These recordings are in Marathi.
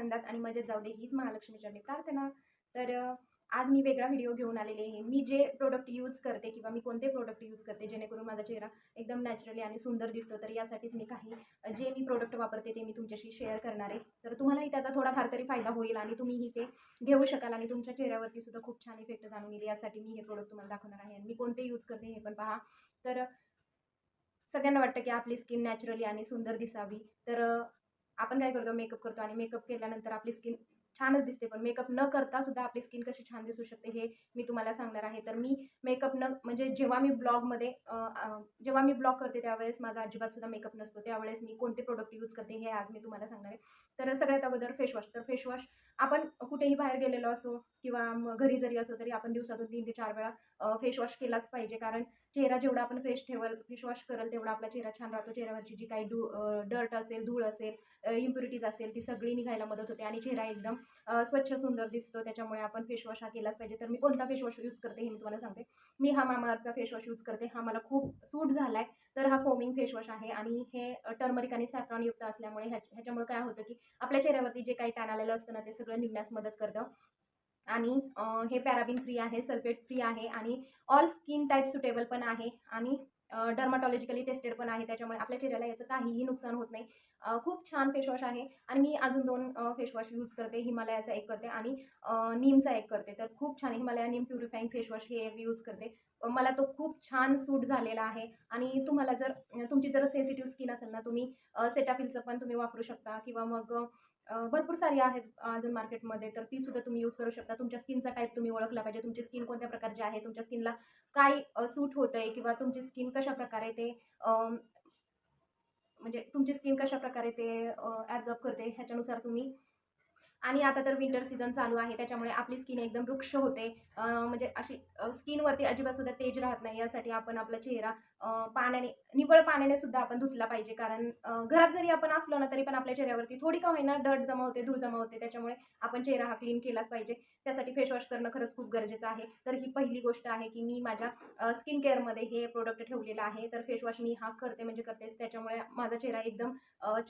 आनंदात आणि मजेत जाऊ दे हीच महालक्ष्मीच्या प्रार्थना. तर आज मी वेगळा व्हिडिओ घेऊन आलेले आहे. मी जे प्रोडक्ट यूज करते किंवा मी कोणते प्रोडक्ट यूज करते जेणेकरून माझा चेहरा एकदम नॅचरली आणि सुंदर दिसतो तर यासाठीच मी काही जे मी प्रोडक्ट वापरते ते मी तुमच्याशी शेअर करणार आहे. तर तुम्हालाही त्याचा थोडाफार तरी फायदा होईल आणि तुम्हीही ते घेऊ शकाल आणि तुमच्या चेहऱ्यावरती सुद्धा खूप छान इफेक्ट जाणून येईल. यासाठी मी हे प्रोडक्ट तुम्हाला दाखवणार आहे. आणि मी कोणते यूज करते हे पण पहा. तर सगळ्यांना वाटतं की आपली स्किन नॅचरली आणि सुंदर दिसावी. तर आपण काय करतो? मेकअप करतो आणि मेकअप केल्यानंतर आपली स्किन छानच दिसते. पण मेकअप न करता सुद्धा आपली स्किन कशी छान दिसू शकते हे मी तुम्हाला सांगणार आहे. तर मी मेकअप न म्हणजे जेव्हा मी ब्लॉगमध्ये जेव्हा मी ब्लॉग करते त्यावेळेस माझा अजिबात सुद्धा मेकअप नसतो. त्यावेळेस मी कोणते प्रोडक्ट यूज करते हे आज मी तुम्हाला सांगणार आहे. तर सगळ्यात अगोदर फेसवॉश तर फेसवॉश आपण कुठेही बाहेर गेलेलो असो किंवा मग घरी जरी असो तरी आपण दिवसातून तीन ते चार वेळा फेसवॉश केलाच पाहिजे. कारण चेहरा जेवढा आपण फ्रेश ठेवल फेशवॉश करेल तेवढा आपला चेहरा छान राहतो. चेहऱ्यावरची जी काही डू डर्ट असेल धूळ असेल इम्प्युरिटीज असेल ती सगळी निघायला मदत होते आणि चेहरा एकदम स्वच्छ सुंदर दिसतो. त्याच्यामुळे आपण फेशवॉश हा केलाच पाहिजे. तर मी कोणता फेशवॉश यूज करते हे मी तुम्हाला सांगते. मी हा मामाअर्थचा फेशवॉश यूज करते. हा मला खूप सूट झाला आहे तर हा फोमिंग फेशवॉश आहे आणि हे टर्मरिक आणि सॅफ्रॉनयुक्त असल्यामुळे ह्या ह्याच्यामुळे काय होतं की आपल्या चेहऱ्यावरती जे काही टॅन आलेलं असतं ना ते सगळं निघण्यास मदत करतं. आणि हे पॅराबिन फ्री आहे सल्फेट फ्री आहे आणि ऑल स्किन टाईप सुटेबल पण आहे आणि डर्माटॉलॉजिकली टेस्टेड पण आहे. त्याच्यामुळे आपल्या चेहऱ्याला याचं काहीही नुकसान होत नाही. खूप छान फेसवॉश आहे आणि मी अजून दोन फेसवॉश यूज करते. हिमालयाचा एक करते आणि नीमचा एक करते. तर खूप छान हिमालया नीम प्युरिफाईंग फेसवॉश हे एक यूज करते. मला तो खूप छान सूट झालेला आहे आणि तुम्हाला जर तुमची जर सेन्सिटिव्ह स्किन असेल ना तुम्ही सेटाफिलचं पण तुम्ही वापरू शकता किंवा मग भरपूर सारी आहेत अजून मार्केटमध्ये तर ती सुद्धा तुम्ही यूज करू शकता. तुमच्या स्किनचा टाईप तुम्ही ओळखला पाहिजे. तुमची स्किन कोणत्या प्रकारची आहे? तुमच्या स्किनला काय सूट होतं आहे किंवा तुमची स्किन कशा प्रकारे ते म्हणजे तुमची स्किन कशा प्रकारे ते ॲब्झॉर्ब करते? ह्याच्यानुसार तुम्ही आणि आता तर विंटर सीझन चालू आहे त्याच्यामुळे आपली स्किन एकदम वृक्ष होते. म्हणजे अशी स्किनवरती अजिबात सुद्धा तेज राहत नाही यासाठी आपण आपला चेहरा पाण्याने निवळ पाण्याने सुद्धा आपण धुतला पाहिजे. कारण घरात जरी आपण असलो ना तरी पण आपल्या चेहऱ्यावरती थोडी का होईना डट जमा होते धूळ जमा होते. त्याच्यामुळे आपण चेहरा हा क्लीन केलाच पाहिजे. त्यासाठी फेसवॉश करणं खरंच खूप गरजेचं आहे. तर ही पहिली गोष्ट आहे की मी माझ्या स्किन केअरमध्ये हे प्रोडक्ट ठेवलेलं आहे. तर फेसवॉश मी हा करते म्हणजे करतेच. त्याच्यामुळे माझा चेहरा एकदम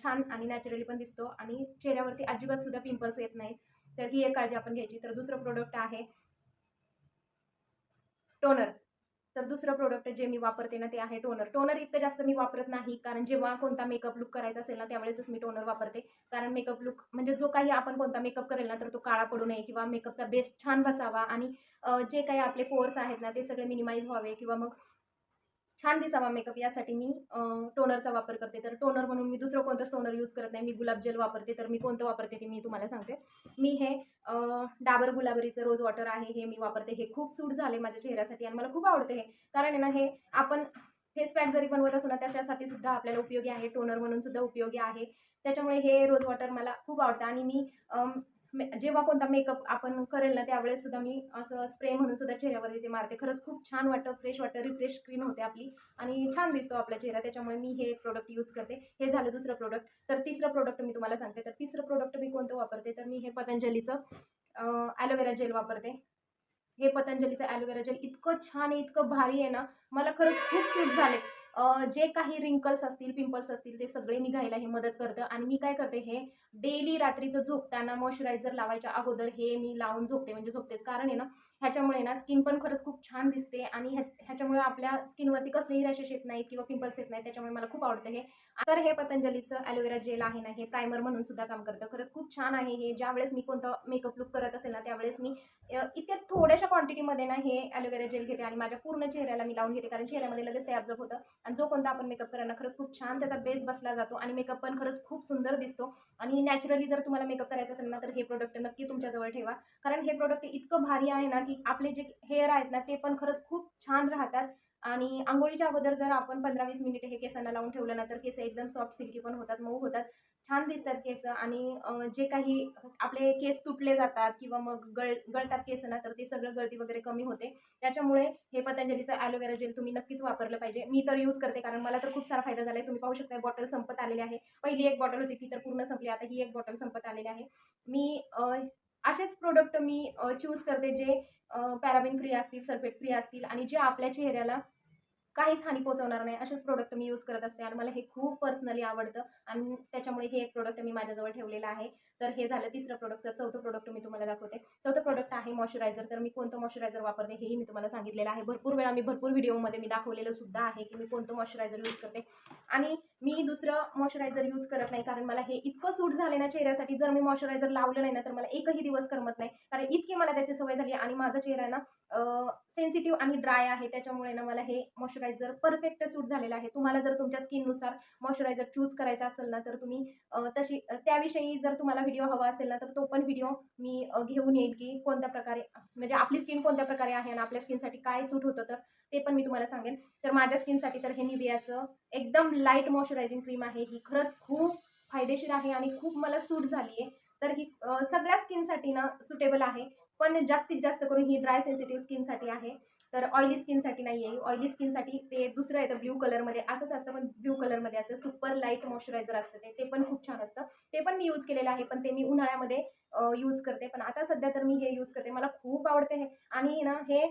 छान आणि नॅचरली पण दिसतो. आणि चेहऱ्यावरती अजिबात सुद्धा पिंपल्स येत नाहीत. तर ही एक काळजी आपण घ्यायची. तर दुसरं प्रोडक्ट आहे टोनर तर दुसरं प्रोडक्ट जे मी वापरते ना ते आहे टोनर टोनर इतकं जास्त मी वापरत नाही कारण जेव्हा कोणता मेकअप लुक करायचा असेल ना त्यावेळेसच मी टोनर वापरते. कारण मेकअप लुक म्हणजे जो काही आपण कोणता मेकअप करेल ना तर तो काळा पडू नये किंवा मेकअपचा बेस छान बसावा. आणि जे काही आपले पोर्स आहेत ना ते सगळे मिनिमाइज व्हावे किंवा मग छान दिसावा मेकअप यासाठी मी टोनरचा वापर करते. तर टोनर म्हणून मी दुसरं कोणतंच टोनर यूज करत नाही. मी गुलाब जेल वापरते. तर मी कोणतं वापरते ते मी तुम्हाला सांगते. मी हे डाबर गुलाबरीचं रोज वॉटर आहे. हे मी वापरते. हे खूप सूट झाले माझ्या चेहऱ्यासाठी आणि मला खूप आवडते हे. कारण आहे ना हे आपण फेस पॅक जरी बनवत असू ना त्याच्यासाठी सुद्धा आपल्याला उपयोगी आहे. टोनर म्हणून सुद्धा उपयोगी आहे. त्याच्यामुळे हे रोज वॉटर मला खूप आवडतं. आणि मी मे जेव्हा कोणता मेकअप आपण करेल ना त्यावेळेस सुद्धा मी असं स्प्रे म्हणून सुद्धा चेहऱ्यावरती ते मारते. खरंच खूप छान वाटतं फ्रेश वाटतं रिफ्रेश स्क्रीन होते आपली. आणि छान दिसतो आपला चेहरा त्याच्यामुळे मी हे प्रोडक्ट यूज करते. हे झालं दुसरं प्रोडक्ट तर तिसरं प्रोडक्ट मी तुम्हाला सांगते. तर तिसरं प्रोडक्ट मी कोणतं वापरते? तर मी हे पतंजलीचं ॲलोवेरा जेल वापरते. हे पतंजलीचं ॲलोवेरा जेल इतकं छान आहे इतकं भारी आहे ना. मला खरंच खूप सूट झाले. जे काही रिंकल्स असतील पिंपल्स असतील ते सगळे निघायला हे मदत करतं. आणि मी काय करते हे डेली रात्रीचं झोपताना मॉइश्चरायझर लावायच्या अगोदर हे मी लावून झोपते. म्हणजे झोपतेच कारण आहे ना ह्याच्यामुळे ना स्किन पण खरंच खूप छान दिसते आणि ह्या ह्याच्यामुळे आपल्या स्किनवरती कसलेही रॅशेस येत नाहीत किंवा पिंपल्स येत नाहीत त्याच्यामुळे मला खूप आवडतं हे. तर हे पतंजलीचं ॲलोवेरा जेल आहे ना हे प्रायमर म्हणून सुद्धा काम करतं. खरंच खूप छान आहे हे. ज्यावेळेस मी कोणतं मेकअप लुक करत असेल ना त्यावेळेस मी इतक्या थोड्याशा क्वांटिटीमध्ये ना हे ॲलोवेरा जेल घेते आणि माझ्या पूर्ण चेहऱ्याला मी लावून घेते. कारण चेहऱ्यामध्ये लगेच ते ॲब्झॉर्ब होतं. आणि जो कोणता आपण मेकअप करायला खरंच खूप छान त्याचा बेस बसला जातो आणि मेकअप पण खरंच खूप सुंदर दिसतो. आणि नॅचरली जर तुम्हाला मेकअप करायचा असेल ना तर हे प्रोडक्ट नक्की तुमच्याजवळ ठेवा. कारण हे प्रोडक्ट इतकं भारी आहे ना की आपले जे हेअर आहेत ना ते पण खरंच खूप छान राहतात. आणि आंघोळीच्या अगोदर जर आपण पंधरा वीस मिनिट हे केसांना लावून ठेवलं ना तर केस एकदम सॉफ्ट सिल्की पण होतात मऊ होतात. छान दिसतात केस. आणि जे काही आपले केस तुटले जातात किंवा मग गळ गळतात केस ना तर ते सगळं गळती वगैरे कमी होते. त्याच्यामुळे हे पतंजलीचं ॲलोवेरा जेल तुम्ही नक्कीच वापरलं पाहिजे. मी तर यूज करते कारण मला तर खूप सारा फायदा झाला आहे तुम्ही पाहू शकता बॉटल संपत आलेली आहे. पहिली एक बॉटल होती ती तर पूर्ण संपली. आता ही एक बॉटल संपत आलेली आहे. मी असेच प्रोडक्ट मी चूज करते जे पॅराबिन फ्री असतील सल्फेट फ्री असतील आणि जे आपल्या चेहऱ्याला काहीच हानी पोहोचवणार नाही. असेच प्रोडक्ट मी यूज करत असते आणि मला हे खूप पर्सनली आवडतं आणि त्याच्यामुळे हे एक प्रोडक्ट मी माझ्याजवळ ठेवलेलं आहे. तर हे झालं तिसरं प्रोडक्ट तर चौथं प्रोडक्ट मी तुम्हाला दाखवते. चौथं प्रोडक्ट आहे मॉइश्चरायझर तर मी कोणतं मॉइश्चरायझर वापरते हेही मी तुम्हाला सांगितलेलं आहे. भरपूर वेळा मी भरपूर व्हिडिओमध्ये मी दाखवलेलं सुद्धा आहे की मी कोणतं मॉइश्चरायझर यूज करते. आणि मी दुसरं मॉइश्चरायझर यूज करत नाही कारण मला हे इतकं सूट झाले ना चेहऱ्यासाठी. जर मी मॉइश्चरायझर लावलं नाही ना तर मला एकही दिवस करमत नाही. कारण इतकी मला त्याची सवय झाली आणि माझा चेहरा ना सेन्सिटिव्ह आणि ड्राय आहे. त्याच्यामुळे ना मला हे मॉइश्चरायझर परफेक्ट सूट झालेला आहे. तुम्हाला जर तुमच्या स्किननुसार मॉइश्चरायझर चूज करायचा असेल ना तर तुम्ही तशी त्याविषयी जर तुम्हाला व्हिडिओ हवा असेल ना तर तो पण व्हिडिओ मी घेऊन येईल की कोणत्या प्रकारे म्हणजे आपली स्किन कोणत्या प्रकारे आहे आणि आपल्या स्किनसाठी काय सूट होतं तर ते पण मी तुम्हाला सांगेन. तर माझ्या स्किनसाठी तर हे निवियाचं एकदम लाइट मॉइश्चरायझिंग क्रीम आहे. ही खरंच खूप फायदेशीर आहे आणि खूप मला सूट झाली आहे. तर ही सगळ्या स्किनसाठी ना सुटेबल आहे. पण जास्तीत जास्त करून ही ड्राय सेन्सिटिव्ह स्किनसाठी आहे. तर ऑइली स्किनसाठी नाही आहे ऑइली स्किनसाठी ते दुसरं येतं ब्ल्यू कलरमध्ये असंच असतं पण ब्ल्यू कलरमध्ये असतं. सुपर लाइट मॉइश्चरायझर असतं ते. ते पण खूप छान असतं. ते पण मी यूज केलेलं आहे पण ते मी उन्हाळ्यामध्ये यूज करते. पण आता सध्या तर मी हे यूज करते. मला खूप आवडते हे. आणि ना हे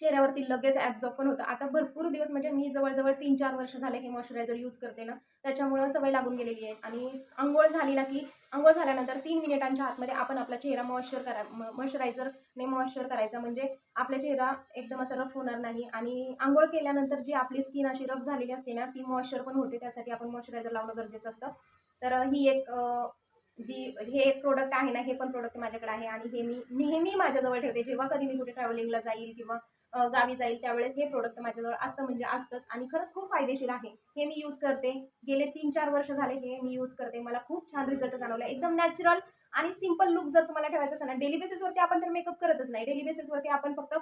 चेहऱ्यावरती लगेच ॲब्झॉर्ब पण होतं. आता भरपूर दिवस म्हणजे मी जवळजवळ तीन चार वर्ष झाले हे मॉइश्चरायझर यूज करते ना. त्याच्यामुळं सवय लागून गेलेली आहे. आणि आंघोळ झाली ना की आंघोळ झाल्यानंतर तीन मिनिटांच्या आतमध्ये आपण आपला चेहरा मॉइश्चर करा मॉइश्चरायझरने मॉइश्चर करायचा. म्हणजे आपला चेहरा एकदम असा रफ होणार नाही. आणि आंघोळ केल्यानंतर जी आपली स्किन अशी रफ झालेली असते ना ती मॉइश्चर पण होते. त्यासाठी आपण मॉइश्चरायझर लावणं गरजेचं असतं. तर ही एक जी हे प्रोडक्ट आहे ना हे पण प्रोडक्ट माझ्याकडे आहे आणि हे मी नेहमी माझ्याजवळ ठेवते. जेव्हा कधी मी कुठे ट्रॅव्हलिंगला जाईल किंवा गावी जाईल त्यावेळेस हे प्रोडक्ट माझ्याजवळ असतं म्हणजे असतंच आणि खरंच खूप फायदेशीर आहे. हे मी यूज करते. गेले तीन चार वर्ष झाले हे मी यूज करते. मला खूप छान रिझल्ट जाणवला. एकदम नॅचरल आणि सिंपल लुक जर तुम्हाला ठेवायचं असेल ना डेली बेसिसवरती आपण तर मेकअप करतच नाही. डेली बेसिसवरती आपण फक्त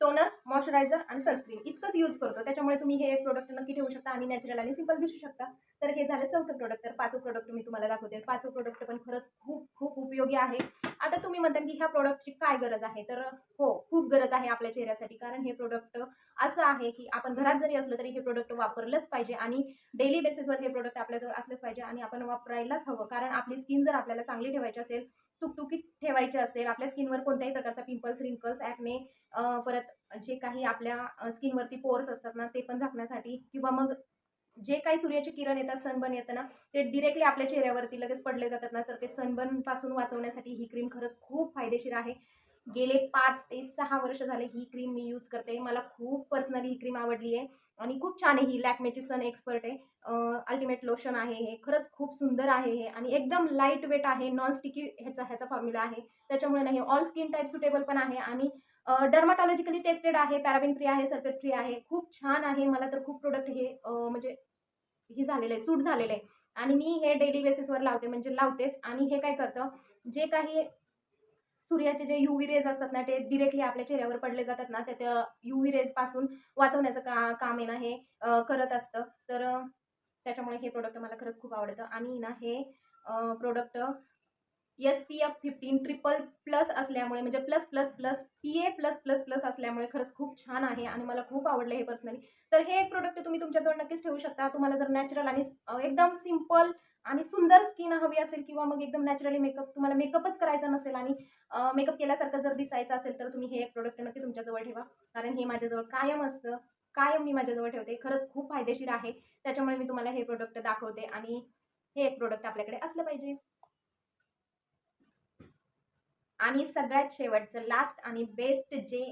टोनर मॉइश्चरायझर आणि सनस्क्रीन इतकंच यूज करतो. त्याच्यामुळे तुम्ही हे प्रोडक्ट नक्की ठेवू शकता आणि नॅचरल आणि सिंपल दिसू शकता. तर हे झालं चौथं प्रोडक्ट तर पाचवं प्रोडक्ट मी तुम्हाला दाखवते. पाचवं प्रोडक्ट पण खरंच खूप खूप उपयोगी आहे. आता तुम्ही म्हणता की ह्या प्रोडक्टची काय गरज आहे? तर हो खूप गरज आहे आपल्या चेहऱ्यासाठी. कारण हे प्रोडक्ट असं आहे की आपण घरात जरी असलं तरी हे प्रोडक्ट वापरलंच पाहिजे आणि डेली बेसिसवर हे प्रोडक्ट आपल्याजवळ असलंच पाहिजे आणि आपण वापरायलाच हवं. कारण आपली स्किन जर आपल्याला चांगली ठेवायची असेल तुकतुकीत ठेवायचे असेल आपल्या स्किनवर कोणत्याही प्रकारचा पिंपल्स रिंकल्स ॲक्ने परत जे काही आपल्या स्किनवरती पोर्स असतात ना ते पण झाकण्यासाठी किंवा मग जे काही सूर्याचे किरण येतात सनबर्न येतं ना ते डिरेक्टली आपल्या चेहऱ्यावरती लगेच पडले जातात ना तर ते सनबर्नपासून वाचवण्यासाठी ही क्रीम खरंच खूप फायदेशीर आहे. गेले पाच ते सहा वर्ष झाले ही क्रीम मी यूज करते. मला खूप पर्सनली ही क्रीम आवडली आहे. आणि खूप छान आहे ही. लॅकमेची सन एक्सपर्ट आहे. अल्टिमेट लोशन आहे हे. खरंच खूप सुंदर आहे हे. आणि एकदम लाइट वेट आहे. नॉन स्टिकी ह्याचा ह्याचा फॉर्म्युला आहे. त्याच्यामुळे नाही ऑल स्किन टाईप सुटेबल पण आहे. आणि डर्माटॉलॉजिकली टेस्टेड आहे. पॅराबिन फ्री आहे. सल्फेट फ्री आहे. खूप छान आहे. मला तर खूप प्रोडक्ट हे म्हणजे हे झालेलं आहे. सूट झालेलं आहे. आणि मी हे डेली बेसिसवर लावते. म्हणजे लावतेच. आणि हे काय करतं? जे काही सूर्याचे जे युव्ही रेज असतात ना ते डिरेक्टली आपल्या चेहऱ्यावर पडले जातात ना त्या युव्ही यू पासून रेजपासून वाचवण्याचं का काम आहे ना हे करत असतं. तर त्याच्यामुळे हे प्रोडक्ट मला खरंच खूप आवडतं. आणि ना हे product S P F fifteen triple plus असल्यामुळे म्हणजे plus plus plus P A plus plus plus असल्यामुळे खरंच खूप छान आहे आणि मला खूप आवडलं हे पर्सनली तर हे एक प्रोडक्ट तुम्ही तुमच्याजवळ नक्कीच ठेवू शकता. तुम्हाला जर नॅचरल आणि एकदम सिंपल आणि सुंदर स्किन हवी असेल किंवा मग एकदम नॅचरली मेकअप तुम्हाला मेकअपच करायचा नसेल आणि मेकअप केल्यासारखं जर दिसायचं असेल तर तुम्ही हे एक प्रोडक्ट नक्की तुमच्याजवळ ठेवा. कारण हे माझ्याजवळ कायम असतं. कायम मी माझ्याजवळ ठेवते. खरंच खूप फायदेशीर आहे. त्याच्यामुळे मी तुम्हाला हे प्रोडक्ट दाखवते आणि हे एक प्रोडक्ट आपल्याकडे असलं पाहिजे. आणि सगळ्यात शेवटचं लास्ट आणि बेस्ट जे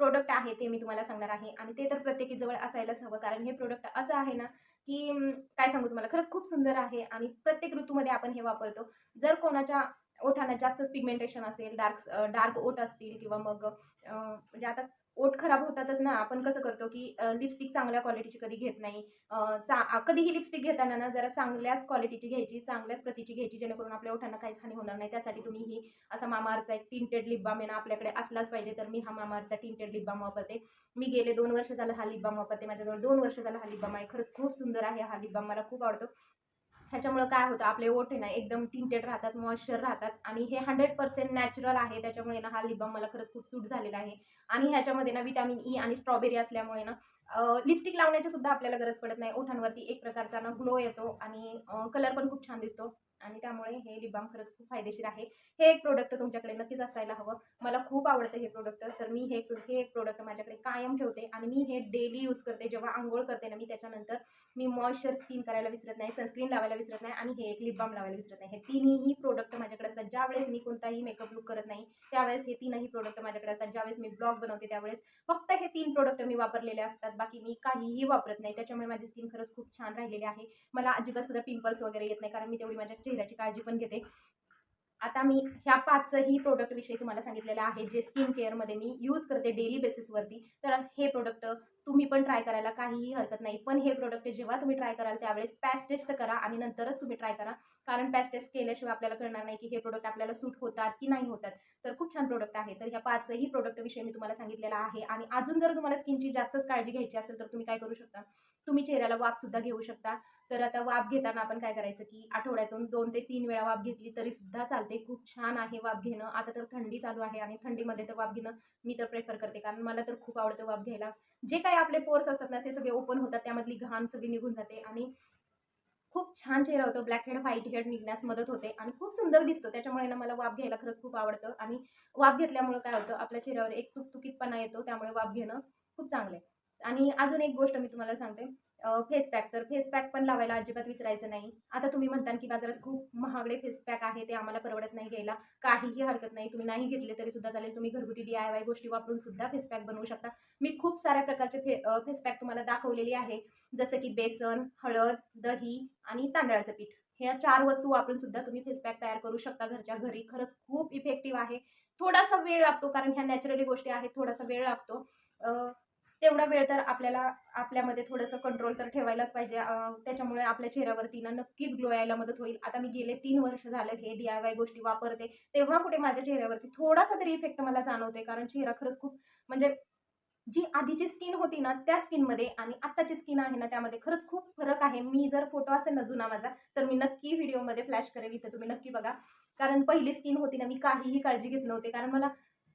प्रोडक्ट आहे ते मी तुम्हाला सांगणार आहे. आणि ते तर प्रत्येकीजवळ असायलाच हवं कारण हे प्रोडक्ट असं आहे ना की काय सांगू तुम्हाला खरंच खूप सुंदर आहे आणि प्रत्येक ऋतूमध्ये आपण हे वापरतो. जर कोणाच्या ओठांना जास्तच पिगमेंटेशन असेल डार्क डार्क ओठ असतील किंवा मग म्हणजे आता ओठ खराब होतातच ना. आपण कसं करतो की लिपस्टिक चांगल्या क्वालिटीची कधी घेत नाही. चा कधीही लिपस्टिक घेताना ना जरा चांगल्याच क्वालिटीची घ्यायची चांगल्याच प्रतीची घ्यायची जेणेकरून आपल्या ओठांना काहीच हानी होणार नाही. त्यासाठी तुम्ही ही असा मामाअर्थचा एक टिंटेड लिप बाम आहे ना आपल्याकडे असलाच पाहिजे तर मी हा मामाअर्थचा टिंटेड लिप बाम वापरते मी गेले दोन वर्ष झालं हा लिप बाम वापरते माझ्याजवळ दोन वर्ष झालं हा लिप बाम आहे खरंच खूप सुंदर आहे हा लिप बाम मला खूप आवडतो. ह्याच्यामुळं काय होतं आपले ओठे ना एकदम टिंटेड राहतात मॉइश्चर राहतात आणि हे हंड्रेड पर्सेंट नॅचरल आहे. त्याच्यामुळे ना हा लिबाम मला खरंच खूप सूट झालेला आहे. आणि ह्याच्यामध्ये ना विटॅमिन ई e आणि स्ट्रॉबेरी असल्यामुळे ना लिपस्टिक लावण्याची सुद्धा आपल्याला गरज पडत नाही. ओठांवरती एक प्रकारचा ना ग्लो येतो आणि कलर पण खूप छान दिसतो. आणि त्यामुळे हे लिप बाम खरंच खूप फायदेशीर आहे. हे एक प्रोडक्ट तुमच्याकडे नक्कीच असायला हवं. मला खूप आवडतं हे प्रोडक्ट तर मी हे हे एक प्रोडक्ट माझ्याकडे कायम ठेवते आणि मी हे डेली यूज करते. जेव्हा आंघोळ करते ना मी त्याच्यानंतर मी मॉइश्चर स्किन करायला विसरत नाही सनस्क्रीन लावायला विसरत नाही आणि हे एक लिप बाम लावायला विसरत नाही. हे तिन्ही प्रोडक्ट माझ्याकडे असतात. ज्यावेळेस मी कोणताही मेकअप लुक करत नाही त्यावेळेस हे तीनही प्रोडक्ट माझ्याकडे असतात. ज्यावेळेस मी ब्लॉग बनवते त्यावेळेस फक्त हे तीन प्रोडक्ट मी वापरलेले असतात. बाकी मी काहीही वापरत नाही. त्याच्यामुळे माझी स्किन खरंच खूप छान राहिलेली आहे. मला अजिबात सुद्धा पिंपल्स वगैरे येत नाही कारण मी तेवढी माझ्या चेहऱ्याची काळजी पण घेते. आता मी ह्या पाचही प्रोडक्टविषयी तुम्हाला सांगितलेलं आहे जे स्किन केअरमध्ये मी यूज करते डेली बेसिसवरती तर हे प्रोडक्ट तुम्ही पण ट्राय करायला काहीही हरकत नाही. पण हे प्रोडक्ट जेव्हा तुम्ही ट्राय कराल त्यावेळेस पॅस टेस्ट करा आणि नंतरच तुम्ही ट्राय करा. कारण पॅच टेस्ट केल्याशिवाय आपल्याला कळणार नाही की हे प्रोडक्ट आपल्याला सूट होतात की नाही होतात. तर खूप छान प्रोडक्ट आहे. तर ह्या पाचही प्रोडक्टविषयी मी तुम्हाला सांगितलेला आहे. आणि अजून जर तुम्हाला स्किनची जास्तच काळजी घ्यायची असेल तर तुम्ही काय करू शकता? तुम्ही चेहऱ्याला वाफसुद्धा घेऊ शकता. तर आता वाफ घेताना आपण काय करायचं की आठवड्यातून दोन ते तीन वेळा वाफ घेतली तरी सुद्धा चालते. खूप छान आहे वाफ घेणं. आता तर थंडी चालू आहे आणि थंडीमध्ये तर वाफ घेणं मी तर प्रेफर करते. कारण मला तर खूप आवडतं वाफ घ्यायला. जे काही आपले पोर्स असतात ना ते सगळे ओपन होतात. त्यामधली घाण सगळी निघून जाते. आणि खूप छान चेहरा होतो. ब्लॅक हेड व्हाईट हेड निघण्यास मदत होते आणि खूप सुंदर दिसतो. त्याच्यामुळे ना मला वाफ घ्यायला खरंच खूप आवडतं. आणि वाफ घेतल्यामुळे काय होतं आपल्या चेहऱ्यावर एक तुकतुकीतपणा येतो त्यामुळे वाफ घेणं खूप चांगलं आहे. आणि अजून एक गोष्ट मी तुम्हाला सांगते. फेस पॅक तर फेस पॅक पण लावायला अजिबात विसरायचं नाही. आता तुम्ही म्हणता की बाजारात खूप महागडे फेस पॅक आहे ते आम्हाला परवडत नाही घ्यायला. काहीही हरकत नाही. तुम्ही नाही घेतले तरी सुद्धा चालेल. तुम्ही घरगुती डी आय वाय गोष्टी वापरून सुद्धा फेस पॅक बनवू शकता. मी खूप साऱ्या प्रकारचे फे फेस पॅक तुम्हाला दाखवलेली आहे. जसं की बेसन हळद दही आणि तांदळाचं पीठ. ह्या चार वस्तू वापरून सुद्धा तुम्ही फेस पॅक तयार करू शकता घरच्या घरी. खरंच खूप इफेक्टिव्ह आहे. थोडासा वेळ लागतो कारण ह्या नॅचरली गोष्टी आहेत. थोडासा वेळ लागतो. तेवढा वेळ तर आपल्याला आपल्यामध्ये थोडंसं कंट्रोल तर ठेवायलाच पाहिजे. त्याच्यामुळे आपल्या चेहऱ्यावरती ना नक्कीच ग्लो यायला मदत होईल. आता मी गेले तीन वर्ष झालं हे डी आय वाय गोष्टी वापरते. तेव्हा कुठे माझ्या चेहऱ्यावरती थोडासा तरी इफेक्ट मला जाणवते कारण चेहरा खरंच खूप म्हणजे जी आधीची स्किन होती ना त्या स्किनमध्ये आणि आत्ताची स्किन आहे ना त्यामध्ये खरंच खूप फरक आहे. मी जर फोटो असेल ना जुना माझा तर मी नक्की व्हिडिओमध्ये फ्लॅश करेल इथं तुम्ही नक्की बघा. कारण पहिली स्किन होती ना मी काहीही काळजी घेत नव्हते. कारण मला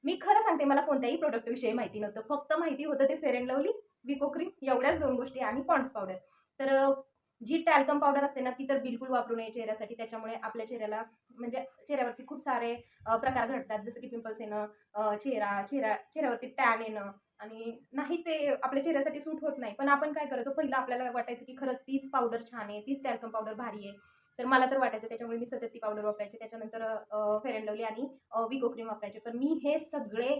मी खरं सांगते मला कोणत्याही प्रोडक्टविषयी माहिती नव्हतं. फक्त माहिती होतं ते Fair and Lovely Vicco cream एवढ्याच दोन गोष्टी आणि पॉन्ड्स पावडर तर जी टॅल्कम पावडर असते ना ती तर बिलकुल वापरू नये चेहऱ्यासाठी. त्याच्यामुळे आपल्या चेहऱ्याला म्हणजे चेहऱ्यावरती खूप सारे प्रकार घडतात. जसं की पिंपल्स येणं चेहरा चेहरा चेहऱ्यावरती टॅन येणं आणि नाही ते आपल्या चेहऱ्यासाठी सूट होत नाही. पण आपण काय करायचो? पहिलं आपल्याला वाटायचं की खरंच तीच पावडर छान आहे तीच टॅल्कम पावडर भारी आहे. तर मला तर वाटायचं त्याच्यामुळे मी सतत ती पावडर वापरायची. त्याच्यानंतर फेअर अँड लवली आणि विगो क्रीम वापरायचे. तर मी हे सगळे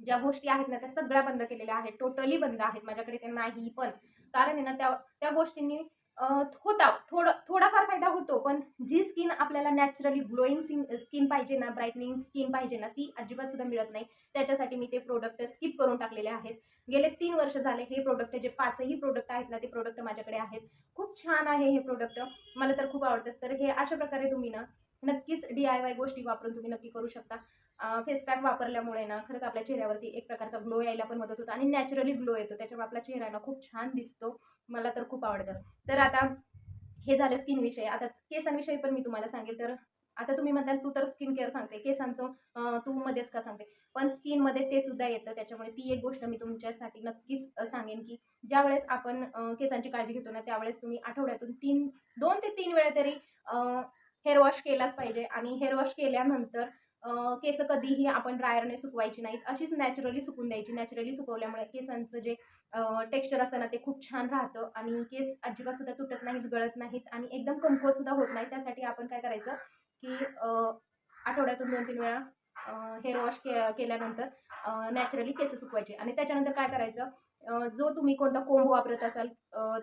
ज्या गोष्टी आहेत ना त्या सगळ्या बंद केलेल्या आहेत. टोटली बंद आहेत माझ्याकडे ते नाही पण. कारण आहे ना त्या त्या गोष्टींनी होता. थोडं थोडाफार फायदा होतो पण जी स्किन आपल्याला नॅचरली ग्लोईंग स्किन स्किन पाहिजे ना ब्राईटनिंग स्किन पाहिजे ना ती अजिबात सुद्धा मिळत नाही. त्याच्यासाठी मी ते प्रोडक्ट स्किप करून टाकलेले आहेत. गेले तीन वर्ष झाले हे प्रोडक्ट जे पाचही प्रोडक्ट आहेत ना ते प्रोडक्ट माझ्याकडे आहेत. खूप छान आहे हे प्रोडक्ट मला तर खूप आवडतात. तर हे अशा प्रकारे तुम्ही ना नक्कीच डी आय वाय गोष्टी वापरून तुम्ही नक्की करू शकता. फेसपॅक वापरल्यामुळे ना खरंच आपल्या चेहऱ्यावरती एक प्रकारचा ग्लो यायला पण मदत होतं आणि नॅचरली ग्लो येतो. त्याच्यामुळे आपला चेहरा ना खूप छान दिसतो. मला तर खूप आवडतं. तर आता हे झालं स्किनविषयी आता केसांविषयी पण मी तुम्हाला सांगेल. तर आता तुम्ही म्हणताल तू तर स्किन केअर सांगते. केसांचं तू मध्येच का सांगते? पण स्किनमध्ये ते सुद्धा येतं. त्याच्यामुळे ती एक गोष्ट मी तुमच्यासाठी नक्कीच सांगेन की ज्या वेळेस आपण केसांची काळजी घेतो ना त्यावेळेस तुम्ही आठवड्यातून तीन दोन ते तीन वेळा तरी हेअर वॉश केलाच पाहिजे. आणि हेअर वॉश केल्यानंतर केस कधीही आपण ड्रायरने सुकवायची नाहीत अशीच नॅचरली सुकून द्यायची. नॅचरली सुकवल्यामुळे केसांचं जे टेक्स्चर असतं ना ते खूप छान राहतं आणि केस अजिबात सुद्धा तुटत नाहीत गळत नाहीत आणि एकदम कमकुवत सुद्धा होत नाही. त्यासाठी आपण काय करायचं की आठवड्यातून दोन तीन वेळा हेअर वॉश के केल्यानंतर नॅचरली केस सुकवायचे. आणि त्याच्यानंतर काय करायचं जो तुम्ही कोणता कोंब वापरत असाल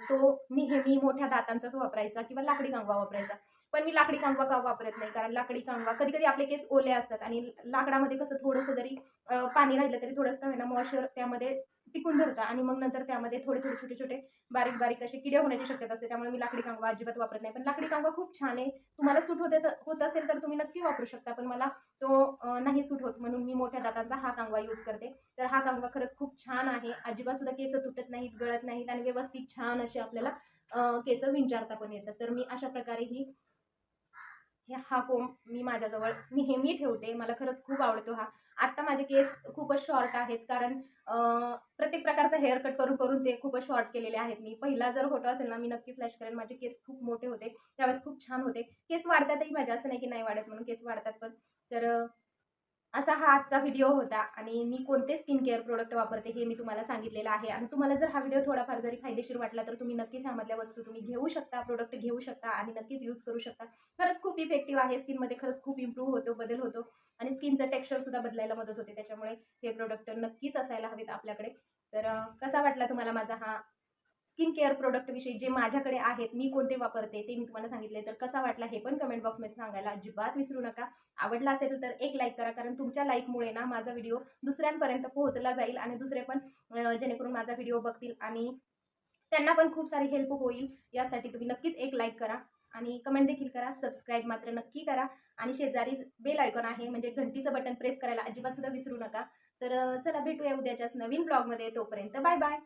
तो नेहमी मोठ्या दातांचाच वापरायचा किंवा लाकडी कांगवा वापरायचा. पण मी लाकडी कांगवा का वापरत नाही? कारण लाकडी कांगवा कधी कधी आपले केस ओले असतात आणि लाकडामध्ये कसं थोडंसं जरी पाणी राहिलं तरी थोडंसं ना मॉइश्चर त्यामध्ये टिकून धरतं आणि मग नंतर त्यामध्ये थोडे थोडे छोटे छोटे बारीक बारीक असे किडे होण्याची शक्यता असते. त्यामुळे मी लाकडी कांगवा अजिबात वापरत नाही. पण लाकडी कांगवा खूप छान आहे. तुम्हाला सूट होते होत असेल तर तुम्ही नक्की वापरू शकता पण मला तो नाही सूट होत म्हणून मी मोठ्या दातांचा हा कांगवा यूज करते. तर हा कांगवा खरंच खूप छान आहे. अजिबात सुद्धा केस तुटत नाहीत गळत नाहीत आणि व्यवस्थित छान असे आपल्याला केस विंचारता पण येतात. तर मी अशा प्रकारे ही हा कोंब मी माझ्याजवळ नेहमी ठेवते. मला खरंच खूप आवडतो हा. आत्ता माझे केस खूपच शॉर्ट आहेत. कारण प्रत्येक प्रकारचा हेअर कट करून करून ते खूपच शॉर्ट केलेले आहेत. मी पहिला जर फोटो असेल ना मी नक्की फ्लॅश करेन. माझे केस खूप मोठे होते. त्यावेळेस खूप छान होते. केस वाढतातही माझ्या असं नाही की नाही वाढत म्हणून केस वाढतात पण. तर असा हा आजचा व्हिडिओ होता आणि मी कोणते स्किन केअर प्रोडक्ट वापरते हे मी तुम्हाला सांगितलेलं आहे. आणि तुम्हाला जर हा व्हिडिओ थोडाफार जरी फायदेशीर वाटला तर तुम्ही नक्कीच ह्यामधल्या वस्तू तुम्ही घेऊ शकता प्रोडक्ट घेऊ शकता आणि नक्कीच यूज करू शकता. खरंच खूप इफेक्टिव्ह आहे. स्किनमध्ये खरंच खूप इम्प्रूव्ह होतो बदल होतो आणि स्किनचं टेक्स्चरसुद्धा बदलायला मदत होते. त्याच्यामुळे हे प्रोडक्ट नक्कीच असायला हवेत आपल्याकडे. तर कसा वाटला तुम्हाला माझा हा स्किन केअर प्रोडक्टविषयी जे माझ्याकडे आहेत मी कोणते वापरते ते मी तुम्हाला सांगितले तर कसा वाटला हे पण कमेंट बॉक्समध्ये सांगायला अजिबात विसरू नका. आवडला असेल तर एक लाईक करा कारण तुमच्या लाईकमुळे ना माझा व्हिडिओ दुसऱ्यांपर्यंत पोहोचला जाईल आणि दुसरे पण जेणेकरून माझा व्हिडिओ बघतील आणि त्यांना पण खूप सारी हेल्प होईल. यासाठी तुम्ही नक्कीच एक लाईक करा आणि कमेंट देखील करा. सबस्क्राईब मात्र नक्की करा आणि शेजारी बेल आयकॉन आहे म्हणजे घंटीचं बटन प्रेस करायला अजिबात सुद्धा विसरू नका. तर चला भेटूया उद्याच्याच नवीन ब्लॉगमध्ये तोपर्यंत बाय बाय